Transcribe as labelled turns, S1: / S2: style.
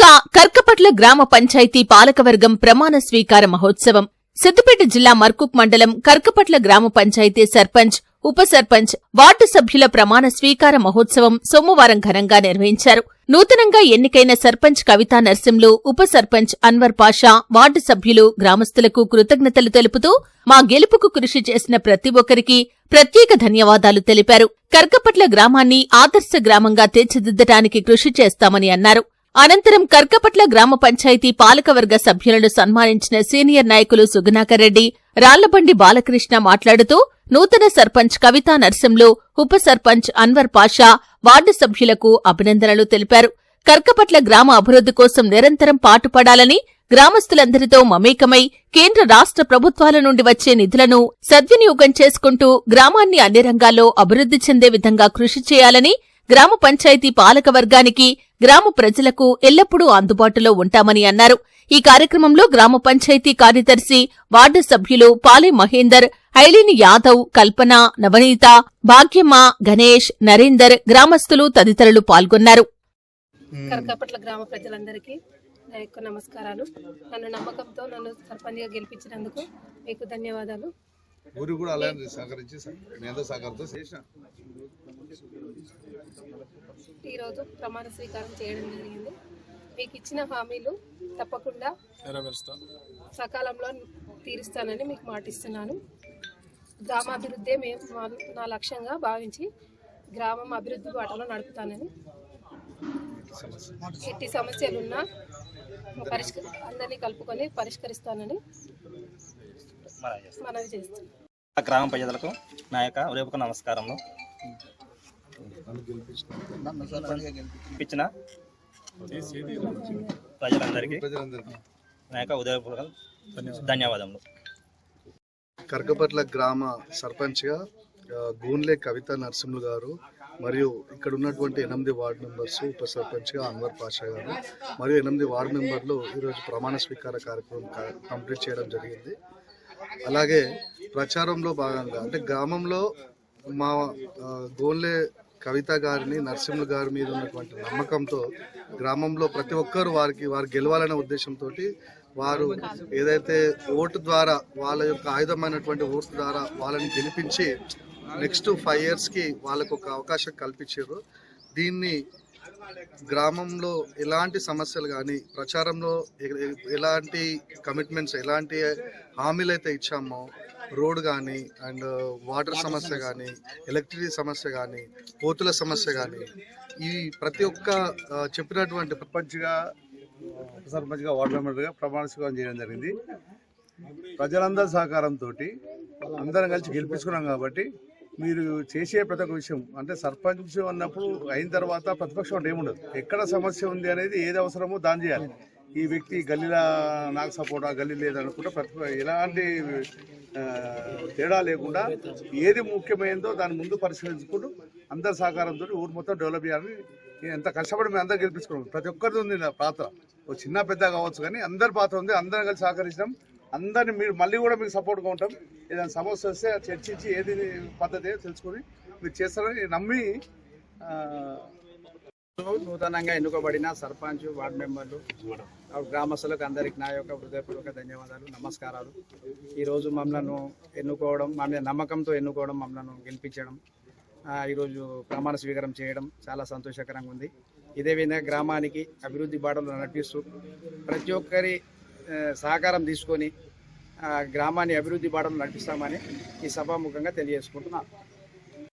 S1: ఘనంగా కర్కపట్ల గ్రామ పంచాయతీ పాలకవర్గం ప్రమాణ స్వీకార మహోత్సవం. సిద్దిపేట జిల్లా మర్కుక్ మండలం కర్కపట్ల గ్రామ పంచాయతీ సర్పంచ్ ఉప సర్పంచ్ వార్డు సభ్యుల ప్రమాణ స్వీకార మహోత్సవం సోమవారం ఘనంగా నిర్వహించారు. నూతనంగా ఎన్నికైన సర్పంచ్ కవితా నర్సింలు ఉప సర్పంచ్ అన్వర్ పాషా వార్డు సభ్యులు గ్రామస్తులకు కృతజ్ఞతలు తెలుపుతూ మా గెలుపుకు కృషి చేసిన ప్రతి ఒక్కరికి ప్రత్యేక ధన్యవాదాలు తెలిపారు. కర్కపట్ల గ్రామాన్ని ఆదర్శ గ్రామంగా తీర్చిదిద్దటానికి కృషి చేస్తామని అన్నారు. అనంతరం కర్కపట్ల గ్రామ పంచాయతీ పాలకవర్గ సభ్యులను సన్మానించిన సీనియర్ నాయకులు సుగుణాకర్ రెడ్డి రాళ్ళబండి బాలకృష్ణ మాట్లాడుతూ నూతన సర్పంచ్ కవితా నర్సింలు ఉప సర్పంచ్ అన్వర్ పాషా వార్డు సభ్యులకు అభినందనలు తెలిపారు. కర్కపట్ల గ్రామ అభివృద్ధి కోసం నిరంతరం పాటుపడాలని గ్రామస్తులందరితో మమేకమై కేంద్ర రాష్ట్ర ప్రభుత్వాల నుండి వచ్చే నిధులను సద్వినియోగం చేసుకుంటూ గ్రామాన్ని అన్ని రంగాల్లో అభివృద్ధి చెందే విధంగా కృషి చేయాలని గ్రామ పంచాయతీ పాలక వర్గానికి గ్రామ ప్రజలకు ఎల్లప్పుడూ అందుబాటులో ఉంటామని అన్నారు. ఈ కార్యక్రమంలో గ్రామ పంచాయతీ కార్యదర్శి వార్డు సభ్యులు పాలే మహేందర్ ఐలిని యాదవ్ కల్పన నవనీత భాగ్యమ్మ గణేష్ నరేందర్ గ్రామస్తులు తదితరులు పాల్గొన్నారు.
S2: గ్రామ ప్రజలందరికీ నా యొక్క నమస్కారాలు. నన్ను నమ్మకంతో నన్ను సర్పంచ్గా గెలిపించినందుకు మీకు ధన్యవాదాలు.
S3: ఊరికి కూడా అలానే సహకరించి అందరూ సహకారంతో చేసిన.
S2: ఈరోజు ప్రమాణ స్వీకారం చేయడం జరిగింది. మీకు ఇచ్చిన హామీలు తప్పకుండా సకాలంలో తీరుస్తానని మీకు మాటిస్తున్నాను. గ్రామాభివృద్ధే మేము నా లక్ష్యంగా భావించి గ్రామం అభివృద్ధి బాటలో నడుపుతానని ఎట్టి సమస్యలున్నా పరిష్క అందరినీ కలుపుకొని పరిష్కరిస్తానని మనవి
S4: గ్రామ ప్రజలకు నా యొక్క ఉదయపూర్వక నమస్కారములు ఇప్పించిన ప్రజలందరికీ
S3: ప్రజలందరికీ
S4: నా యొక్క ఉదయపూర్వక ధన్యవాదములు.
S3: కరకపట్ల గ్రామ సర్పంచ్గా గూన్లే కవిత నరసింహులు గారు మరియు ఇక్కడ ఉన్నటువంటి ఎనిమిది వార్డు మెంబర్స్ ఉప సర్పంచ్గా అన్వర్ పాషా గారు మరియు ఎనిమిది వార్డు మెంబర్లు ఈరోజు ప్రమాణ స్వీకార కార్యక్రమం కా- కంప్లీట్ చేయడం జరిగింది. అలాగే ప్రచారంలో భాగంగా అంటే గ్రామంలో మా ఆ, గోన్లే కవిత గారిని నరసింహులు గారి మీద ఉన్నటువంటి నమ్మకంతో గ్రామంలో ప్రతి ఒక్కరు వారికి వారు గెలవాలనే ఉద్దేశంతో వారు ఏదైతే ఓటు ద్వారా వాళ్ళ యొక్క ఆయుధమైనటువంటి ఓటు ద్వారా వాళ్ళని గెలిపించి నెక్స్ట్ ఫైవ్ ఇయర్స్కి వాళ్ళకు ఒక అవకాశం కల్పించారు. దీన్ని గ్రామంలో ఎలాంటి సమస్యలు కానీ ప్రచారంలో ఎలాంటి కమిట్మెంట్స్ ఎలాంటి హామీలు అయితే ఇచ్చామో రోడ్ కానీ అండ్ వాటర్ సమస్య కానీ ఎలక్ట్రిసిటీ సమస్య కానీ కోతుల సమస్య కానీ ఈ ప్రతి ఒక్క చెప్పినటువంటి
S5: ప్రపంచగా సర్పంచ్గా వార్డు మెంబర్గా ప్రమాణ స్వీకారం చేయడం జరిగింది. ప్రజలందరి సహకారంతో అందరం కలిసి గెలిపించుకున్నాం కాబట్టి మీరు చేసే ప్రతి ఒక్క విషయం అంటే సర్పంచ్ అన్నప్పుడు అయిన తర్వాత ప్రతిపక్షం అంటే ఏముండదు. ఎక్కడ సమస్య ఉంది అనేది ఏది అవసరమో దాని చేయాలి. ఈ వ్యక్తి గల్లీలా నాకు సపోర్టా గల్లీ లేదనుకుంటే ప్రతి ఎలాంటి తేడా లేకుండా ఏది ముఖ్యమైనదో దాని ముందు పరిశీలించుకుంటూ అందరి సహకారంతో ఊరు మొత్తం డెవలప్ చేయాలని ఎంత కష్టపడి మేము అందరూ గెలిపించుకున్నాం. ప్రతి ఒక్కరిది ఉంది పాత్ర. ఒక చిన్న పెద్ద కావచ్చు కానీ అందరి పాత్ర ఉంది. అందరం కలిసి సహకరించడం అందరిని మీరు మళ్ళీ కూడా మీకు సపోర్ట్గా ఉంటాం. ఏదైనా సమస్య వస్తే చర్చించి ఏది పద్ధతి తెలుసుకొని మీరు చేస్తారని నమ్మి
S6: నూతనంగా ఎన్నుకోబడిన సర్పంచ్ వార్డు మెంబర్లు గ్రామస్తులకు అందరికి నా యొక్క హృదయపూర్వక ధన్యవాదాలు నమస్కారాలు. ఈరోజు మమ్మలను ఎన్నుకోవడం మా మీద నమ్మకంతో ఎన్నుకోవడం మమ్మలను గెలిపించడం ఈరోజు ప్రమాణ స్వీకారం చేయడం చాలా సంతోషకరంగా ఉంది. ఇదే విధంగా గ్రామానికి అభివృద్ధి బాటలు నడిపిస్తూ ప్రతి ఒక్కరి సహకారం తీసుకొని గ్రామాన్ని అభివృద్ధి బాటలు నడిపిస్తామని ఈ సభాముఖంగా తెలియజేసుకుంటున్నాను